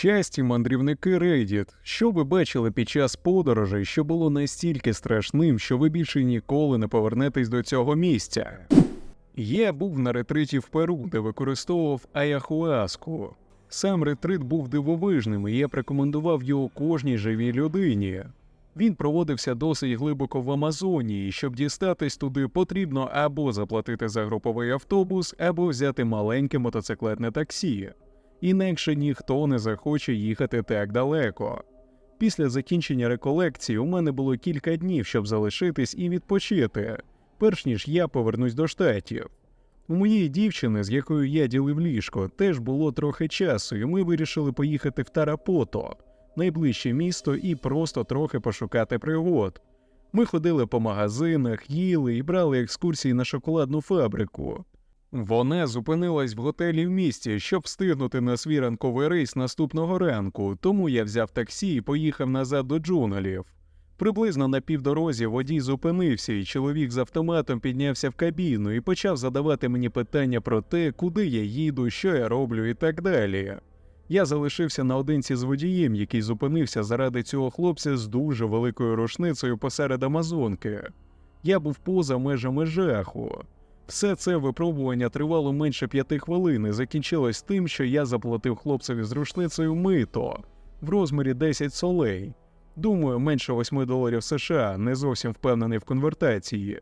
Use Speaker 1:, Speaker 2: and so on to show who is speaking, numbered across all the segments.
Speaker 1: Часті мандрівники Reddit, що ви бачили під час подорожей, що було настільки страшним, що ви більше ніколи не повернетесь до цього місця. Я був на ретриті в Перу, де використовував аяхуаску. Сам ретрит був дивовижним, і я рекомендував його кожній живій людині. Він проводився досить глибоко в Амазонії, і щоб дістатись туди, потрібно або заплатити за груповий автобус, або взяти маленьке мотоциклетне таксі. Інакше ніхто не захоче їхати так далеко. Після закінчення реколекції у мене було кілька днів, щоб залишитись і відпочити, перш ніж я повернусь до штатів. У моєї дівчини, з якою я ділив ліжко, теж було трохи часу, і ми вирішили поїхати в Тарапото, найближче місто, і просто трохи пошукати пригод. Ми ходили по магазинах, їли і брали екскурсії на шоколадну фабрику. Вона зупинилась в готелі в місті, щоб встигнути на свій ранковий рейс наступного ранку, тому я взяв таксі і поїхав назад до джунглів. Приблизно на півдорозі водій зупинився, і чоловік з автоматом піднявся в кабіну і почав задавати мені питання про те, куди я їду, що я роблю і так далі. Я залишився наодинці з водієм, який зупинився заради цього хлопця з дуже великою рушницею посеред Амазонки. Я був поза межами жаху. Все це випробування тривало менше п'яти хвилин і закінчилось тим, що я заплатив хлопцеві з рушницею мито в розмірі 10 солей. Думаю, менше 8 доларів США, не зовсім впевнений в конвертації.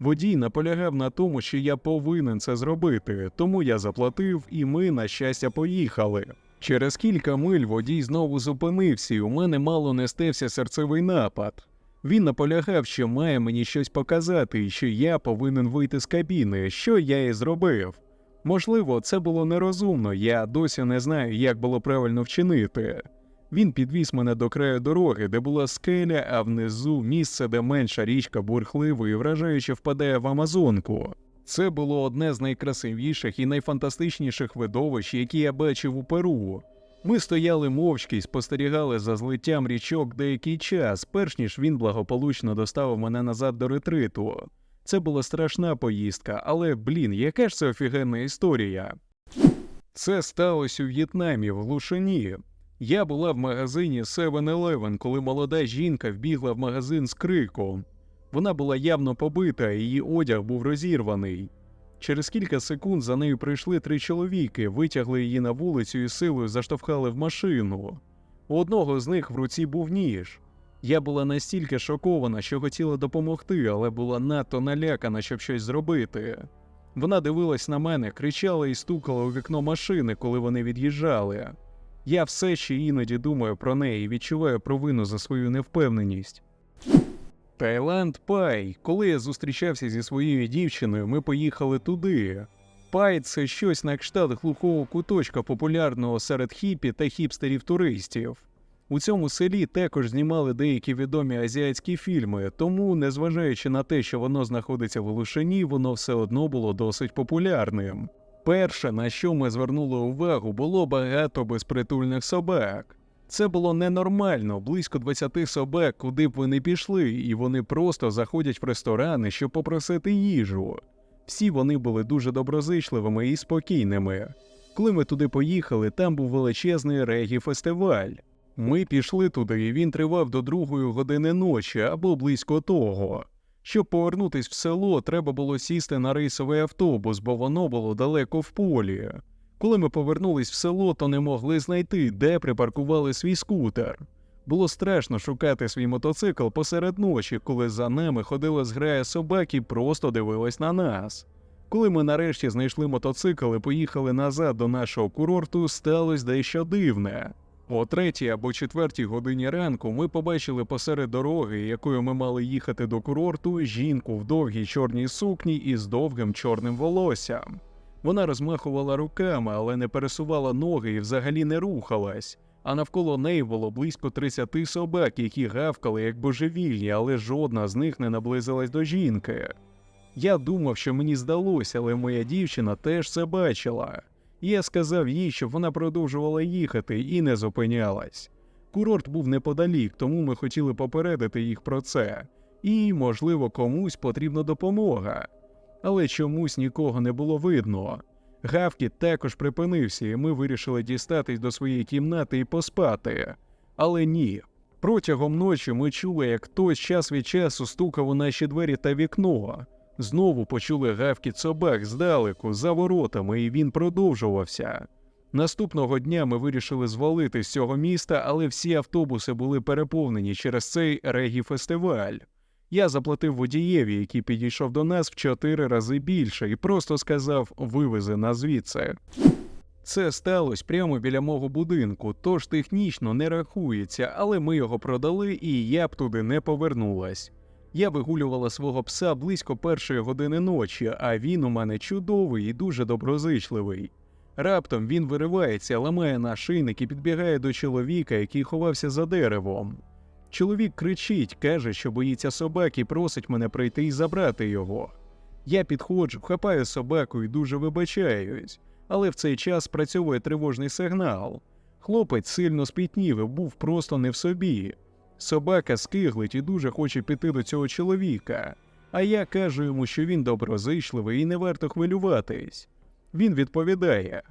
Speaker 1: Водій наполягав на тому, що я повинен це зробити, тому я заплатив, і ми, на щастя, поїхали. Через кілька миль водій знову зупинився, і у мене мало не стався серцевий напад. Він наполягав, що має мені щось показати, і що я повинен вийти з кабіни, що я і зробив. Можливо, це було нерозумно, я досі не знаю, як було правильно вчинити. Він підвіз мене до краю дороги, де була скеля, а внизу місце, де менша річка бурхливо і вражаюче впадає в Амазонку. Це було одне з найкрасивіших і найфантастичніших видовищ, які я бачив у Перу. Ми стояли мовчки і спостерігали за злиттям річок деякий час, перш ніж він благополучно доставив мене назад до ретриту. Це була страшна поїздка, але блін, яка ж це офігенна історія. Це сталося у В'єтнамі, в глушині. Я була в магазині 7-Eleven, коли молода жінка вбігла в магазин з криком. Вона була явно побита, її одяг був розірваний. Через кілька секунд за нею прийшли три чоловіки, витягли її на вулицю і силою заштовхали в машину. У одного з них в руці був ніж. Я була настільки шокована, що хотіла допомогти, але була надто налякана, щоб щось зробити. Вона дивилась на мене, кричала і стукала у вікно машини, коли вони від'їжджали. Я все ще іноді думаю про неї і відчуваю провину за свою невпевненість. Таїланд Пай. Коли я зустрічався зі своєю дівчиною, ми поїхали туди. Пай це щось на кшталт глухого куточка популярного серед хіпі та хіпстерів-туристів. У цьому селі також знімали деякі відомі азіатські фільми, тому, незважаючи на те, що воно знаходиться в глушині, воно все одно було досить популярним. Перше, на що ми звернули увагу, було багато безпритульних собак. Це було ненормально, близько 20 собак, куди б ви не пішли, і вони просто заходять в ресторани, щоб попросити їжу. Всі вони були дуже доброзичливими і спокійними. Коли ми туди поїхали, там був величезний регі-фестиваль. Ми пішли туди, і він тривав до другої години ночі або близько того. Щоб повернутись в село, треба було сісти на рейсовий автобус, бо воно було далеко в полі. Коли ми повернулись в село, то не могли знайти, де припаркували свій скутер. Було страшно шукати свій мотоцикл посеред ночі, коли за нами ходила зграя собак і просто дивилась на нас. Коли ми нарешті знайшли мотоцикл і поїхали назад до нашого курорту, сталося дещо дивне. О третій або четвертій годині ранку ми побачили посеред дороги, якою ми мали їхати до курорту, жінку в довгій чорній сукні і з довгим чорним волоссям. Вона розмахувала руками, але не пересувала ноги і взагалі не рухалась. А навколо неї було близько 30 собак, які гавкали як божевільні, але жодна з них не наблизилась до жінки. Я думав, що мені здалося, але моя дівчина теж це бачила. Я сказав їй, щоб вона продовжувала їхати і не зупинялась. Курорт був неподалік, тому ми хотіли попередити їх про це, і, можливо, комусь потрібна допомога. Але чомусь нікого не було видно. Гавкіт також припинився, і ми вирішили дістатись до своєї кімнати і поспати. Але ні. Протягом ночі ми чули, як хтось час від часу стукав у наші двері та вікно. Знову почули гавкіт собак здалеку, за воротами, і він продовжувався. Наступного дня ми вирішили звалити з цього міста, але всі автобуси були переповнені через цей регі-фестиваль. Я заплатив водієві, який підійшов до нас в чотири рази більше, і просто сказав вивези нас звідси. Це сталося прямо біля мого будинку, тож технічно не рахується, але ми його продали, і я б туди не повернулась. Я вигулювала свого пса близько першої години ночі, а він у мене чудовий і дуже доброзичливий. Раптом він виривається, ламає нашийник і підбігає до чоловіка, який ховався за деревом. Чоловік кричить, каже, що боїться собаки, і просить мене прийти і забрати його. Я підходжу, хапаю собаку і дуже вибачаюсь, але в цей час спрацьовує тривожний сигнал. Хлопець сильно спітнів і був просто не в собі. Собака скиглить і дуже хоче піти до цього чоловіка, а я кажу йому, що він доброзичливий і не варто хвилюватись. Він відповідає: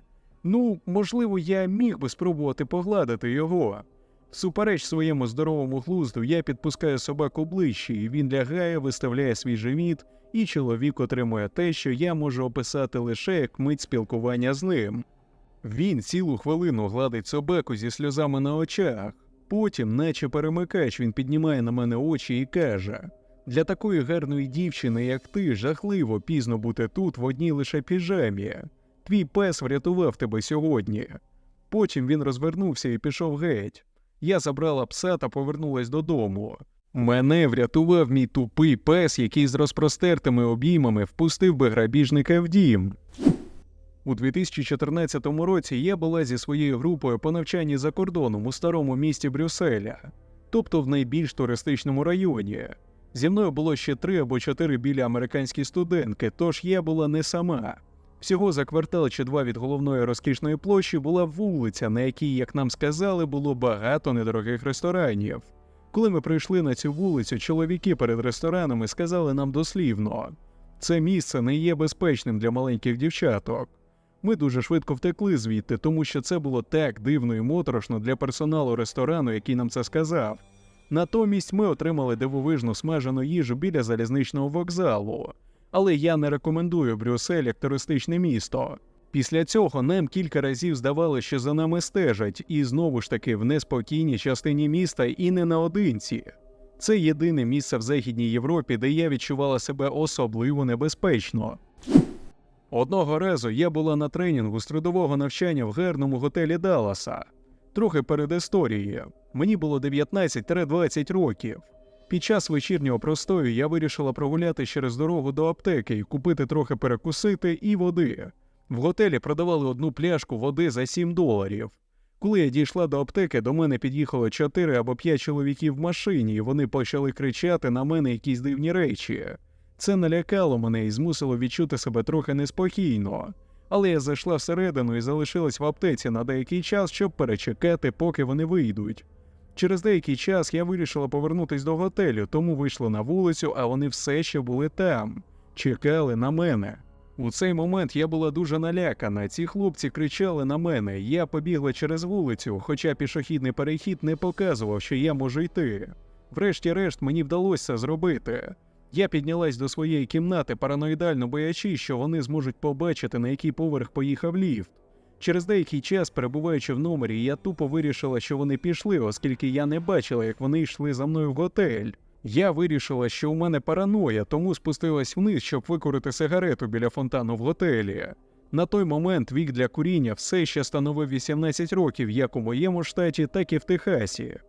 Speaker 1: Ну, можливо, я міг би спробувати погладити його. Всупереч своєму здоровому глузду, я підпускаю собаку ближче, і він лягає, виставляє свій живіт, і чоловік отримує те, що я можу описати лише як мить спілкування з ним. Він цілу хвилину гладить собаку зі сльозами на очах. Потім, наче перемикач, він піднімає на мене очі і каже: Для такої гарної дівчини, як ти, жахливо пізно бути тут в одній лише піжамі. Твій пес врятував тебе сьогодні. Потім він розвернувся і пішов геть. Я забрала пса та повернулась додому. Мене врятував мій тупий пес, який з розпростертими обіймами впустив би грабіжника в дім. У 2014 році я була зі своєю групою по навчанні за кордоном у старому місті Брюсселя, тобто в найбільш туристичному районі. Зі мною було ще три або чотири білі американські студентки, тож я була не сама. Всього за квартал чи два від головної розкішної площі була вулиця, на якій, як нам сказали, було багато недорогих ресторанів. Коли ми прийшли на цю вулицю, чоловіки перед ресторанами сказали нам дослівно: це місце не є безпечним для маленьких дівчаток. Ми дуже швидко втекли звідти, тому що це було так дивно і моторошно для персоналу ресторану, який нам це сказав. Натомість ми отримали дивовижну смажену їжу біля залізничного вокзалу. Але я не рекомендую Брюссель як туристичне місто. Після цього нам кілька разів здавалося, що за нами стежать, і знову ж таки в неспокійній частині міста і не наодинці. Це єдине місце в Західній Європі, де я відчувала себе особливо небезпечно. Одного разу я була на тренінгу з трудового навчання в гарному готелі Далласа. Трохи перед історією. Мені було 19-20 років. Під час вечірнього простою я вирішила прогуляти через дорогу до аптеки і купити трохи перекусити і води. В готелі продавали одну пляшку води за 7 доларів. Коли я дійшла до аптеки, до мене під'їхало 4 або 5 чоловіків в машині, і вони почали кричати на мене якісь дивні речі. Це налякало мене і змусило відчути себе трохи неспокійно. Але я зайшла всередину і залишилась в аптеці на деякий час, щоб перечекати, поки вони вийдуть. Через деякий час я вирішила повернутись до готелю, тому вийшла на вулицю, а вони все ще були там, чекали на мене. У цей момент я була дуже налякана. Ці хлопці кричали на мене. Я побігла через вулицю, хоча пішохідний перехід не показував, що я можу йти. Врешті-решт мені вдалося зробити. Я піднялась до своєї кімнати, параноїдально боячись, що вони зможуть побачити, на який поверх поїхав ліфт. Через деякий час, перебуваючи в номері, я тупо вирішила, що вони пішли, оскільки я не бачила, як вони йшли за мною в готель. Я вирішила, що у мене параноя, тому спустилась вниз, щоб викурити сигарету біля фонтану в готелі. На той момент вік для куріння все ще становив 18 років як у моєму штаті, так і в Техасі.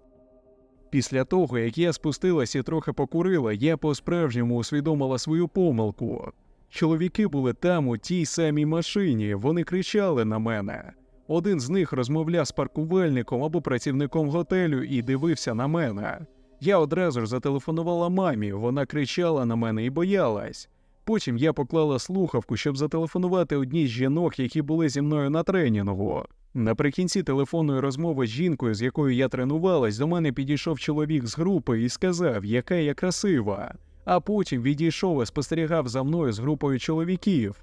Speaker 1: Після того, як я спустилась і трохи покурила, я по-справжньому усвідомила свою помилку. Чоловіки були там у тій самій машині, вони кричали на мене. Один з них розмовляв з паркувальником або працівником готелю і дивився на мене. Я одразу ж зателефонувала мамі, вона кричала на мене і боялась. Потім я поклала слухавку, щоб зателефонувати одній з жінок, які були зі мною на тренінгу. Наприкінці телефонної розмови з жінкою, з якою я тренувалась, до мене підійшов чоловік з групи і сказав, яка я красива. А потім відійшов і спостерігав за мною з групою чоловіків.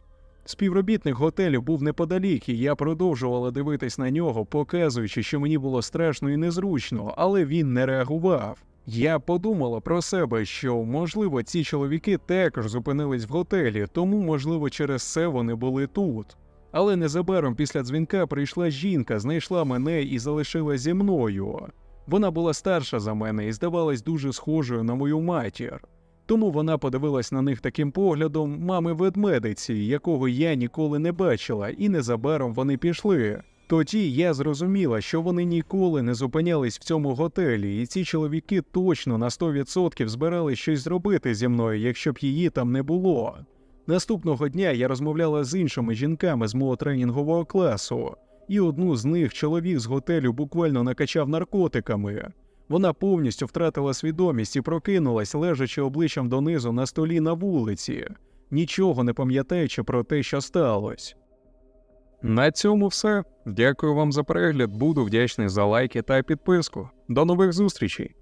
Speaker 1: Співробітник готелю був неподалік, і я продовжувала дивитись на нього, показуючи, що мені було страшно і незручно, але він не реагував. Я подумала про себе, що можливо ці чоловіки також зупинились в готелі, тому можливо через це вони були тут. Але незабаром після дзвінка прийшла жінка, знайшла мене і залишила зі мною. Вона була старша за мене і здавалась дуже схожою на мою матір. Тому вона подивилась на них таким поглядом мами ведмедиці, якого я ніколи не бачила, і незабаром вони пішли. Тоді я зрозуміла, що вони ніколи не зупинялись в цьому готелі, і ці чоловіки точно на 100% збирали щось зробити зі мною, якщо б її там не було. Наступного дня я розмовляла з іншими жінками з мого тренінгового класу, і одну з них чоловік з готелю буквально накачав наркотиками. Вона повністю втратила свідомість і прокинулась, лежачи обличчям донизу на столі на вулиці, нічого не пам'ятаючи про те, що сталося. На цьому все. Дякую вам за перегляд. Буду вдячний за лайки та підписку. До нових зустрічей!